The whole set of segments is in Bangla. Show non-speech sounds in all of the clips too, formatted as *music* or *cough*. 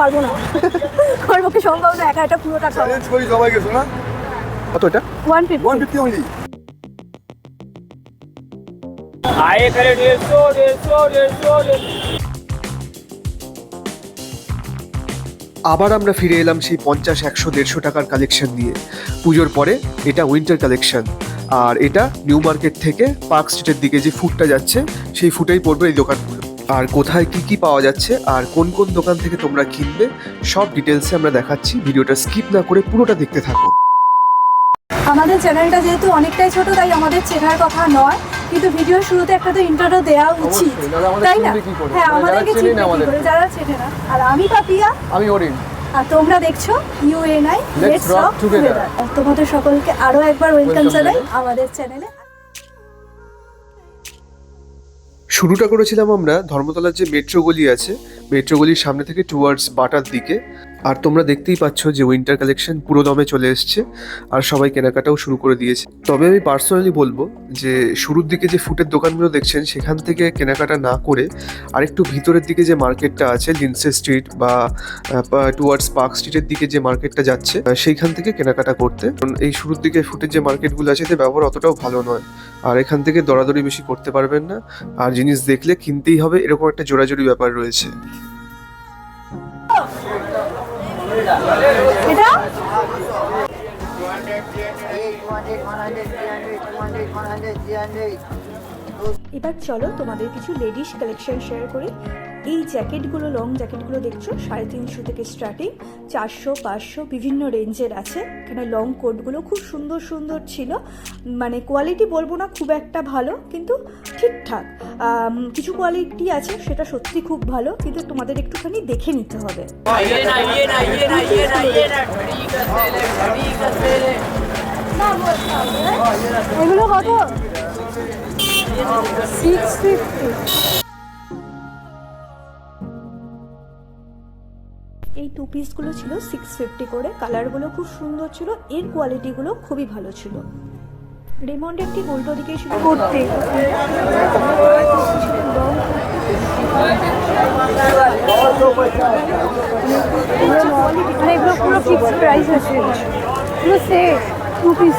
পারব না। পক্ষে সম্ভব না একা চ্যালেঞ্জ করি কত এটা? আয়ে করে আবার আমরা ফিরে এলাম সেই পঞ্চাশ একশো দেড়শো টাকার কালেকশন নিয়ে। পুজোর পরে এটা উইন্টার কালেকশন আর এটা নিউ মার্কেট থেকে পার্ক স্ট্রিটের দিকে যে ফুটটা যাচ্ছে সেই ফুটেই পড়বে এই দোকান। আর কোথায় কি কি পাওয়া যাচ্ছে আর কোন কোন দোকান থেকে তোমরা কিনবে সব ডিটেলসে আমরা দেখাচ্ছি। ভিডিওটা স্কিপ না করে পুরোটা দেখতে থাকো। আমাদের চ্যানেলটা যেহেতু অনেকটাই ছোট তাই আমাদের চেনার কথা নয়। কিন্তু ভিডিওর শুরুতে একটা তো ইন্ট্রোটা দেওয়া উচিত। তাই না? হ্যাঁ যারা আমাদেরকে চেনেই না কি। করে? যারা চেনে না। আর আমি পাপিয়া আমি অরিন। আর তোমরা দেখছ ইউএনআই লেটস রক টুগেদার তোমাদের সকলকে আরও একবার ওয়েলকাম জানাই জানাই। আমাদের চ্যানেলে শুরুটা করেছিলাম আমরা ধর্মতলার যে মেট্রো গলি আছে মেট্রো গলির সামনে থেকে টুয়ার্ডস বাটার দিকে। আর তোমরা দেখতেই পাচ্ছ যে উইন্টার কালেকশন পুরো দমে চলে এসছে আর সবাই কেনাকাটাও শুরু করে দিয়েছে। তবে আমি পার্সোনালি বলব যে শুরুর দিকে যে ফুটের দোকানগুলো দেখছেন, সেখান থেকে কেনাকাটা না করে আরেকটু ভিতরের দিকে যে মার্কেটটা আছে লিন্সে স্ট্রিট বা টুয়ার্ডস পার্ক স্ট্রিটের দিকে যে মার্কেটটা যাচ্ছে সেইখান থেকে কেনাকাটা করতে। কারণ এই শুরুর দিকে ফুটের যে মার্কেটগুলো আছে, এতে ব্যবহার অতটাও ভালো নয়। আর এখান থেকে দরাদরি বেশি করতে পারবেন না। আর জিনিস দেখলে কিনতেই হবে, এরকম একটা জোরাজুরি ব্যাপার রয়েছে। এটা? এবার চলো তোমাদের কিছু লেডিস কালেকশন শেয়ার করি এই জ্যাকেটগুলো লং জ্যাকেটগুলো দেখছ সাড়ে তিনশো থেকে স্টার্টিং চারশো পাঁচশো বিভিন্ন রেঞ্জের আছে এখানে লং কোটগুলো খুব সুন্দর সুন্দর ছিল মানে কোয়ালিটি বলব না খুব একটা ভালো কিন্তু ঠিকঠাক কিছু কোয়ালিটি আছে সেটা সত্যি খুব ভালো কিন্তু তোমাদের একটুখানি দেখে নিতে হবে এগুলো কত সিক্স ফিফটি এই টু পিসগুলো ছিল সিক্স ফিফটি করে। কালারগুলো খুব সুন্দর ছিল। এর কোয়ালিটিগুলো খুবই ভালো ছিল। রেমন্ড একটি উল্টো দিকে ছিল। করতে। এগুলো পুরো ফিক্সড প্রাইস আছে। এগুলো সেট টু পিস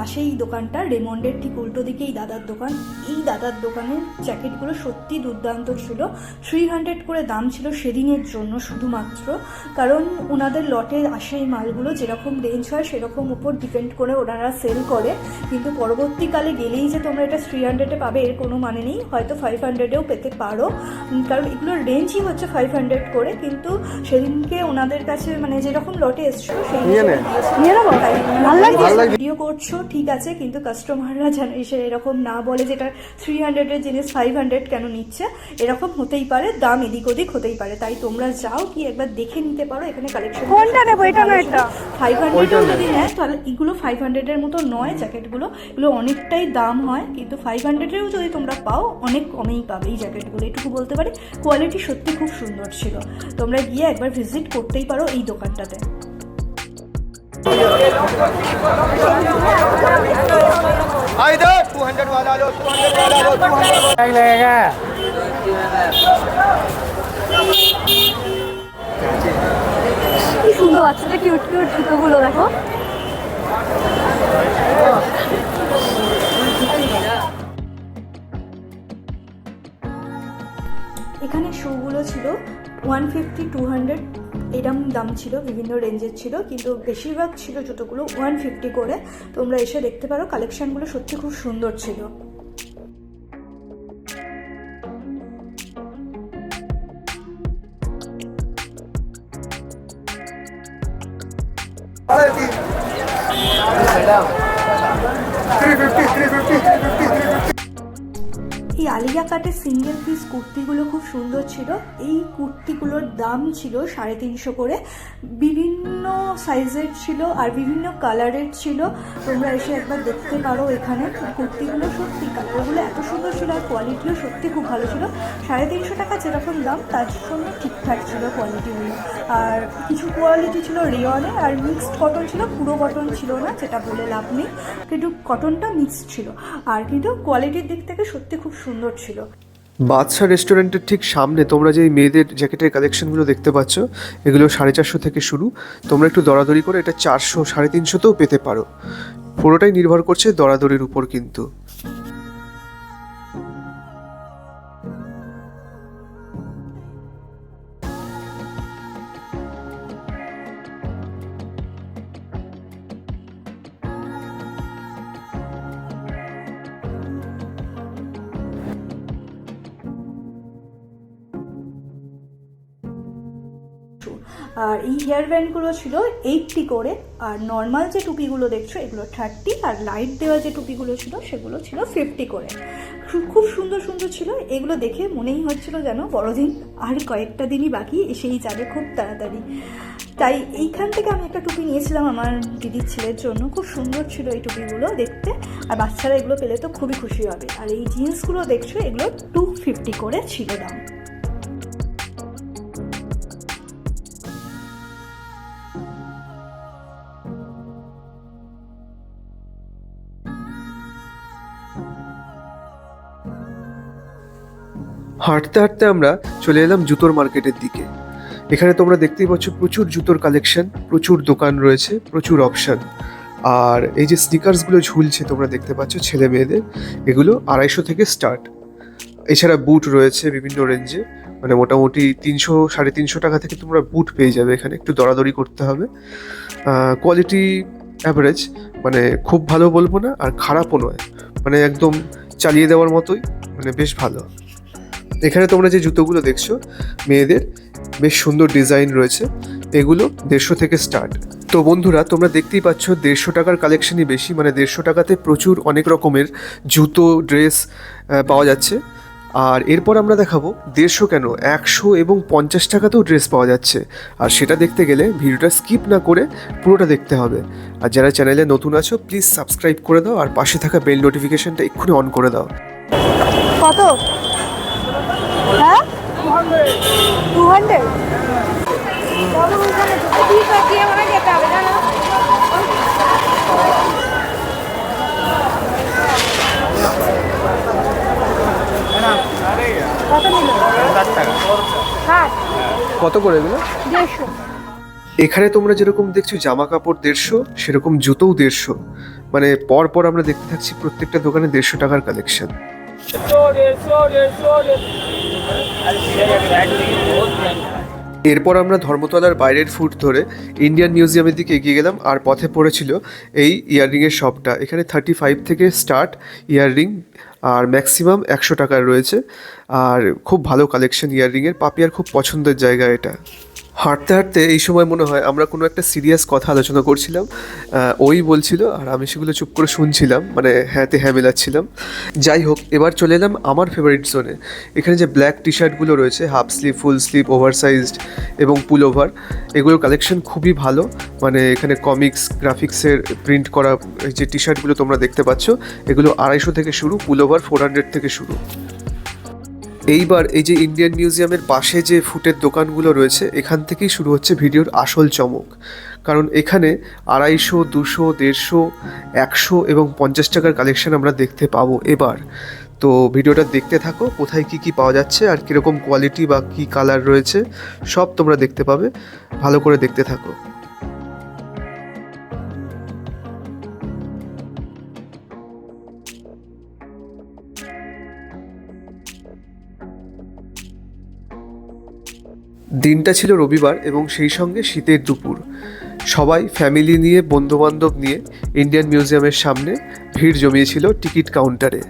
পাশেই দোকানটা রেমন্ডের ঠিক উল্টো দিকে এই দাদার দোকান। এই দাদার দোকানের জ্যাকেটগুলো সত্যি দুর্দান্ত ছিল। থ্রি হান্ড্রেড করে দাম ছিল সেদিনের জন্য শুধুমাত্র। কারণ ওনাদের লটে আসে এই মালগুলো যেরকম রেঞ্জ হয় সেরকম উপর ডিপেন্ড করে ওনারা সেল করে। কিন্তু পরবর্তীকালে গেলেই যে তোমরা এটা থ্রি হান্ড্রেডে পাবে এর কোনো মানে নেই। হয়তো ফাইভ হান্ড্রেডেও পেতে পারো। কারণ এগুলোর রেঞ্জই হচ্ছে ফাইভ হান্ড্রেড করে। কিন্তু সেদিনকে ওনাদের কাছে মানে যেরকম লটে এসছো সেই ভিডিও করছ ঠিক আছে কিন্তু কাস্টমাররা জানে সে এরকম না বলে যেটা থ্রি হান্ড্রেডের জিনিস ফাইভ হান্ড্রেড কেন নিচ্ছে এরকম হতেই পারে দাম এদিক ওদিক হতেই পারে। তাই তোমরা যাও কি একবার দেখে নিতে পারো এখানে কালেকশন কোনটা নেব? এটা না এটা? ফাইভ হান্ড্রেডও যদি নেয় তাহলে এগুলো ফাইভ হান্ড্রেডের মতো নয় জ্যাকেটগুলো এগুলো অনেকটাই দাম হয় কিন্তু ফাইভ হান্ড্রেডেও যদি তোমরা পাও অনেক কমেই পাবে এই জ্যাকেটগুলো এটুকু বলতে পারি কোয়ালিটি সত্যি খুব সুন্দর ছিল। তোমরা গিয়ে একবার ভিজিট করতেই পারো এই দোকানটাতে। इधर 200 वाला लो 200 वाला लो 200 क्या लगेगा কি সুন্দর বাচ্চাদের কিউট কিউট জুতোগুলো দেখো এখানে শুগুলো ছিল ওয়ান ফিফটি টু হান্ড্রেড এরম দাম ছিল, বিভিন্ন রেঞ্জের ছিল, কিন্তু বেশিরভাগ ছিল জুতোগুলো ওয়ান ফিফটি করে। তোমরা এসে দেখতে পারো কালেকশনগুলো সত্যি খুব সুন্দর ছিল। এই আলিয়া কাটের সিঙ্গেল পিস কুর্তিগুলো খুব সুন্দর ছিল। এই কুর্তিগুলোর দাম ছিল সাড়ে তিনশো করে। বিভিন্ন সাইজের ছিল আর বিভিন্ন কালারের ছিল। তোমরা এসে একবার দেখতে পারো এখানে। কুর্তিগুলো সত্যি কালারগুলো এত সুন্দর ছিল আর কোয়ালিটিও সত্যি খুব ভালো ছিল। সাড়ে তিনশো টাকা যেরকম দাম, তার জন্য ঠিকঠাক ছিল কোয়ালিটিগুলো আর কিছু কোয়ালিটি ছিল রিয়নের আর মিক্সড কটন ছিল, পুরো কটন ছিল না যেটা বলে লাভ নেই। কিন্তু কটনটা মিক্সড ছিল। আর কিন্তু কোয়ালিটির দিক থেকে সত্যি খুব সুন্দর ছিল। বাদশা রেস্টুরেন্টের ঠিক সামনে তোমরা যে মেয়েদের জ্যাকেটের কালেকশনগুলো দেখতে পাচ্ছ, এগুলো সাড়ে চারশো থেকে শুরু। তোমরা একটু দরাদরি করে এটা চারশো, সাড়ে তিনশোতেও পেতে পারো। পুরোটাই নির্ভর করছে দরাদরির উপর কিন্তু। আর এই হেয়ার ব্যান্ডগুলো ছিল এইটটি করে, আর নর্মাল যে টুপিগুলো দেখছ, এগুলো থার্টি আর লাইট দেওয়া যে টুপিগুলো ছিল, সেগুলো ছিল ফিফটি করে। খুব সুন্দর সুন্দর ছিল, এগুলো দেখে মনেই হচ্ছিল যেন বড়দিন আর কয়েকটা দিনই বাকি, এসেই যাবে খুব তাড়াতাড়ি। তাই এইখান থেকে আমি একটা টুপি নিয়েছিলাম আমার দিদির ছেলের জন্য, খুব সুন্দর ছিল এই টুপিগুলো দেখতে, আর বাচ্চারা এগুলো পেলে তো খুবই খুশি হবে। আর এই জিন্সগুলো দেখছ, এগুলো টু ফিফটি করে ছিল দাম। হাঁটতে হাঁটতে আমরা চলে এলাম জুতোর মার্কেটের দিকে। এখানে তোমরা দেখতেই পাচ্ছ প্রচুর জুতোর কালেকশন প্রচুর দোকান রয়েছে, প্রচুর অপশন আর এই যে স্নিকার্সগুলো ঝুলছে, তোমরা দেখতে পাচ্ছ ছেলে মেয়েদের, এগুলো আড়াইশো থেকে স্টার্ট এছাড়া বুট রয়েছে বিভিন্ন রেঞ্জে মানে মোটামুটি তিনশো, সাড়ে তিনশো টাকা থেকে তোমরা বুট পেয়ে যাবে এখানে, একটু দরাদরি করতে হবে। কোয়ালিটি অ্যাভারেজ মানে খুব ভালো বলব না আর খারাপও নয়। মানে একদম চালিয়ে দেওয়ার মতোই মানে বেশ ভালো। এখানে তোমরা যে জুতোগুলো দেখছ, মেয়েদের, বেশ সুন্দর ডিজাইন রয়েছে। এগুলো দেড়শো থেকে স্টার্ট তো বন্ধুরা, তোমরা দেখতেই পাচ্ছ দেড়শো টাকার কালেকশনই বেশি মানে দেড়শো টাকাতে প্রচুর অনেক রকমের জুতো ড্রেস পাওয়া যাচ্ছে। আর এরপর আমরা দেখাবো দেড়শো কেন, একশো এবং পঞ্চাশ টাকাতেও ড্রেস পাওয়া যাচ্ছে। আর সেটা দেখতে গেলে ভিডিওটা স্কিপ না করে পুরোটা দেখতে হবে। আর যারা চ্যানেলে নতুন আছো, প্লিজ সাবস্ক্রাইব করে দাও আর পাশে থাকা বেল নোটিফিকেশনটা এক্ষুনি অন করে দাও। কত? হ্যাঁ? কত করে এগুলো? দেড়শো। এখানে তোমরা যেরকম দেখছ জামা কাপড় দেড়শো সেরকম জুতোও দেড়শো। মানে পর পর আমরা দেখতে থাকছি প্রত্যেকটা দোকানে দেড়শো টাকার কালেকশন এরপর আমরা ধর্মতলার বাইরের ফুট ধরে ইন্ডিয়ান মিউজিয়ামের দিকে এগিয়ে গেলাম আর পথে পড়েছিল এই ইয়াররিংয়ের শপটা এখানে থার্টি ফাইভ থেকে স্টার্ট ইয়াররিং আর ম্যাক্সিমাম একশো টাকার রয়েছে। আর খুব ভালো কালেকশন ইয়াররিংয়ের পাপিয়ার খুব পছন্দের জায়গা এটা। হাঁটতে হাঁটতে এই সময় মনে হয় আমরা কোনো একটা সিরিয়াস কথা আলোচনা করছিলাম ওই বলছিল, আর আমি সেগুলো চুপ করে শুনছিলাম মানে হ্যাঁতে হ্যাঁ মেলাচ্ছিলাম। যাই হোক, এবার চলে এলাম আমার ফেভারিট জোনে এখানে যে ব্ল্যাক টি শার্টগুলো রয়েছে half sleeve full sleeve oversized এবং পুল ওভার এগুলোর কালেকশন খুবই ভালো। মানে এখানে কমিক্স গ্রাফিক্সের প্রিন্ট করা যে টি শার্টগুলো তোমরা দেখতে পাচ্ছ, এগুলো আড়াইশো থেকে শুরু পুল ওভার ফোর হান্ড্রেড থেকে শুরু। এইবার এই যে ইন্ডিয়ান মিউজিয়ামের পাশে যে ফুটের দোকানগুলো রয়েছে, এখান থেকেই শুরু হচ্ছে ভিডিওর আসল চমক। কারণ এখানে আড়াইশো, দুশো, দেড়শো, একশো এবং পঞ্চাশ টাকার কালেকশন আমরা দেখতে পাবো এবার। তো ভিডিওটা দেখতে থাকো, কোথায় কি কি পাওয়া যাচ্ছে আর কীরকম কোয়ালিটি বা কী কালার রয়েছে, সব তোমরা দেখতে পাবে। ভালো করে দেখতে থাকো। দিনটা ছিল রবিবার এবং সেই সঙ্গে শীতের দুপুর। সবাই ফ্যামিলি নিয়ে, বন্ধুবান্ধব নিয়ে ইন্ডিয়ান মিউজিয়ামের সামনে ভিড় জমিয়েছিল টিকিট কাউন্টারে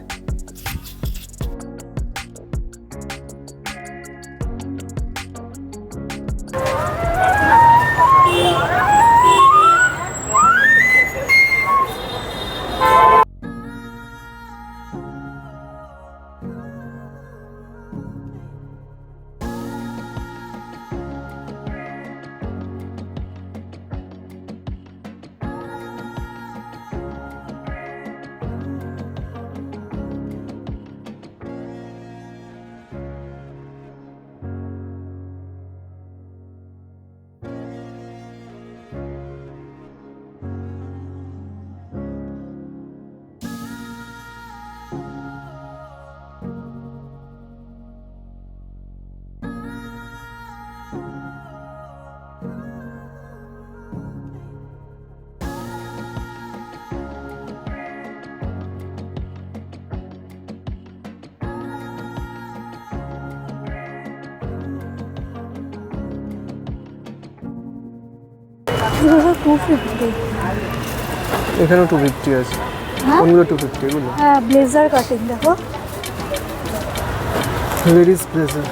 টু ফিফটি এখানেও টু ফিফটি আছে। হ্যাঁ? কোনগুলো টু ফিফটি এগুলো? হ্যাঁ ব্লেজার কাটিং দেখো। ভেরিস ব্লেজার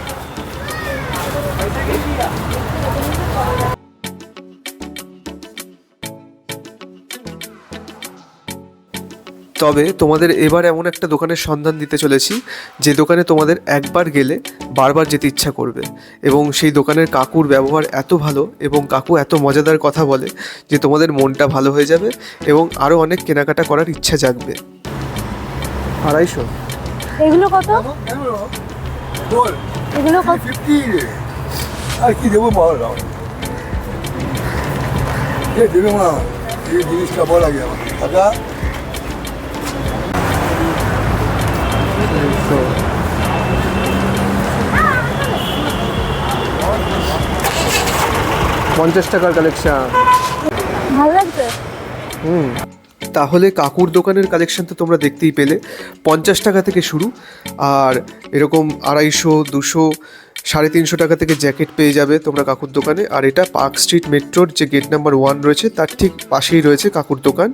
তবে তোমাদের এবার এমন একটা দোকানের সন্ধান দিতে চলেছি যে দোকানে তোমাদের একবার গেলে বারবার যেতে ইচ্ছা করবে। এবং সেই দোকানের কাকুর ব্যবহার এত ভালো এবং কাকু এত মজাদার কথা বলে যে তোমাদের মনটা ভালো হয়ে যাবে এবং আরও অনেক কেনাকাটা করার ইচ্ছা জাগবে। আড়াইশো। এগুলো কত? এগুলো? কত? রে। আর কি দেবো বল দেবে মা এই জিনিসটা বল আগে আমার পঞ্চাশ টাকার কালেকশন ভালো লাগছে? তাহলে কাকুর দোকানের কালেকশন তো তোমরা দেখতেই পেলে। পঞ্চাশ টাকা থেকে শুরু। আর এরকম আড়াইশো দুশো সাড়ে তিনশো টাকা থেকে জ্যাকেট পেয়ে যাবে তোমরা কাকুর দোকানে। আর এটা পার্ক স্ট্রিট মেট্রোর যে গেট নাম্বার ওয়ান রয়েছে তার ঠিক পাশেই রয়েছে কাকুর দোকান।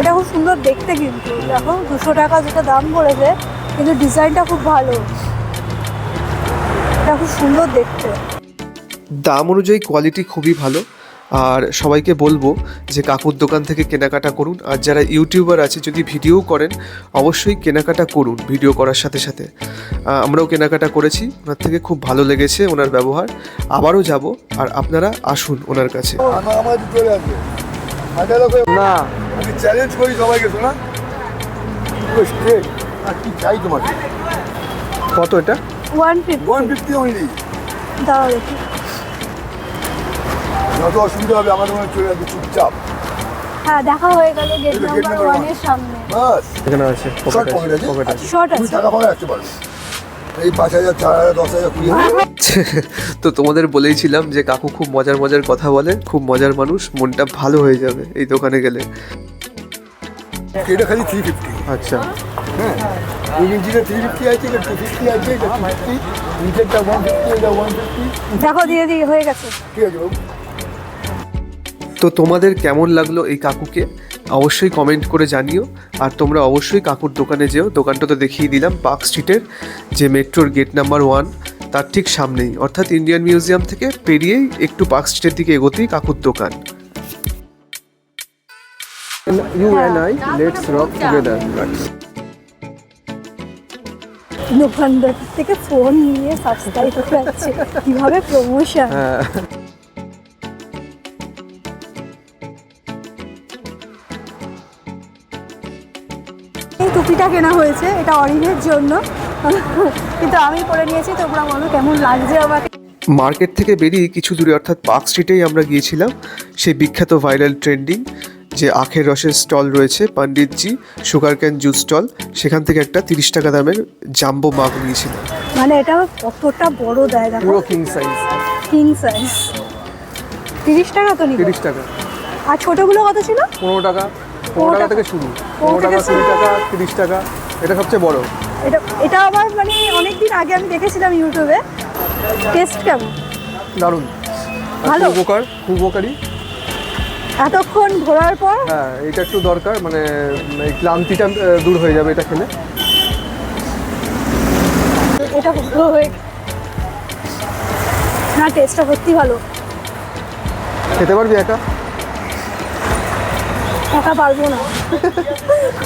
এটা খুব সুন্দর দেখতে কিন্তু। দেখো দুশো টাকা যেটা দাম পড়েছে কিন্তু ডিজাইনটা খুব ভালো। এটা খুব সুন্দর দেখতে। দাম অনুযায়ী কোয়ালিটি খুবই ভালো। আর সবাইকে বলব যে কাকুর দোকান থেকে কেনাকাটা করুন। আর যারা ইউটিউবার আছে যদি ভিডিও করেন অবশ্যই কেনাকাটা করুন ভিডিও করার সাথে সাথে। আমরাও কেনাকাটা করেছি। ওনার থেকে খুব ভালো লেগেছে ওনার ব্যবহার। আবারও যাব আর আপনারা আসুন ওনার কাছে। না আমি চ্যালেঞ্জ করি সবাইকে শোনা? স্ট্রেট আর কি চাই তোমাকে? কত এটা? One fifty one fifty only দাঁড়াও দেখি। যত অসুবিধা হবে আমার দোকানে চলে আসবে চুপচাপ। হ্যাঁ দেখা হয়ে গেল গেট তো নাম্বার number one। সামনে। বাস। এখানে আছে Short pocket পকেট আছে। শর্ট আছে। টাকা পাকা রাখতে পারবে এই পাঁচ হাজার চার হাজার দশ হাজার কুড়ি হাজার। *laughs* তো তোমাদের বলেইছিলাম যে কাকু খুব মজার মজার কথা বলে খুব মজার মানুষ মনটা ভালো হয়ে যাবে এই দোকানে গেলে। এটা খালি থ্রি ফিফটি আচ্ছা। হ্যাঁ থ্রি ফিফটি আছে এটা টু ফিফটি আছে এটা টু ফিফটি নিচেরটা ওয়ান ফিফটি এটা ওয়ান ফিফটি দেখো দিয়ে দিয়ে হয়ে গেছে। ঠিক আছে বাবু। তো তোমাদের কেমন লাগল এই কাকুকে? অবশ্যই কমেন্ট করে জানিও। আর তোমরা অবশ্যই কাকুর দোকানে যেও। দোকানটা তো দেখিয়ে দিলাম পার্ক স্ট্রিটের যে মেট্রোর গেট নাম্বার ওয়ান তার ঠিক সামনেই। অর্থাৎ ইন্ডিয়ান মিউজিয়াম থেকে পেরিয়েই একটু পার্ক স্ট্রিটের দিকে এগোতেই কাকুর দোকান। You and I let's rock together দোকানদার থেকে ফোন নিয়ে সাবস্ক্রাইব করাচ্ছে। কীভাবে প্রমোশন এই টুপিটা কেনা হয়েছে এটা অরিনের জন্য। কিন্তু আমি পরে নিয়েছি তোমরা বলো কেমন লাগছে আমাকে? মার্কেট থেকে বেরিয়ে কিছু দূরে অর্থাৎ পার্ক স্ট্রিটেই আমরা গিয়েছিলাম সেই বিখ্যাত ভাইরাল ট্রেন্ডিং যে আখের রসের স্টল রয়েছে Panditji sugar cane juice stall সেখান থেকে একটা তিরিশ টাকা দামের জাম্বো মাগ নিয়েছিলাম। মানে এটা কতটা বড় দেয় দেখো। পুরো কিং সাইজ কিং সাইজ তিরিশ টাকা তো তিরিশ টাকা। আর ছোটগুলো কত ছিল? পনেরো টাকা। পনেরো টাকা। থেকে শুরু। পনেরো পনেরো টাকা কুড়ি টাকা তিরিশ টাকা এটা সবচেয়ে বড়। এটা এটা আমার মানে অনেক দিন আগে আমি দেখেছিলাম ইউটিউবে। টেস্ট কেমন? দারুণ। ভালো? উপকার খুব উপকারী। এতক্ষণ ঘোরার পর? হ্যাঁ এটা একটু দরকার মানে এই ক্লান্তিটা দূর হয়ে যাবে এটা খেলে। এটা ভালো হয়ে না টেস্টটা সত্যি ভালো। খেতে পারবি একা? একা পারব না।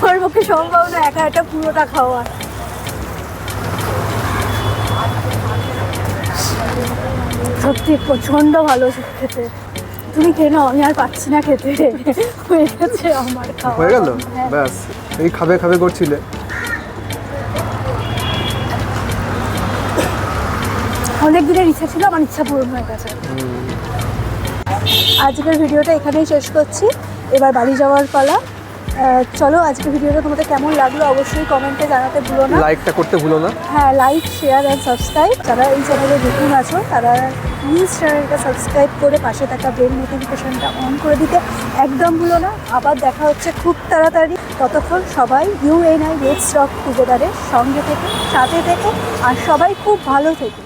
আমার পক্ষে সম্ভব না একা একটা পুরোটা খাওয়া। সত্যি প্রচণ্ড ভালো খেতে। তুমি কেন আমি আর পাচ্ছি না খেতে। হয়ে গেছে আমার খাওয়া। হয়ে গেল? হ্যাঁ। ব্যাস এই খাবে খাবে করছিলে। অনেক দিনের ইচ্ছা ছিল আমার ইচ্ছা পূরণ হয়ে গেছে। আজকের ভিডিওটা এখানেই শেষ করছি। এবার বাড়ি যাওয়ার পালা। চলো আজকের ভিডিওটা তোমাদের কেমন লাগল অবশ্যই কমেন্টে জানাতে ভুলো না। লাইকটা করতে ভুলো না। হ্যাঁ লাইক শেয়ার অ্যান্ড সাবস্ক্রাইব যারা এই চ্যানেলে নতুন আছো তারা প্লিজ চ্যানেলটা সাবস্ক্রাইব করে পাশে থাকা বেল নোটিফিকেশনটা অন করে দিতে একদম ভুলো না। আবার দেখা হচ্ছে খুব তাড়াতাড়ি। ততক্ষণ সবাই you and I red stock টুগেদারের সঙ্গে থেকে সাথে থেকে আর সবাই খুব ভালো থেকে।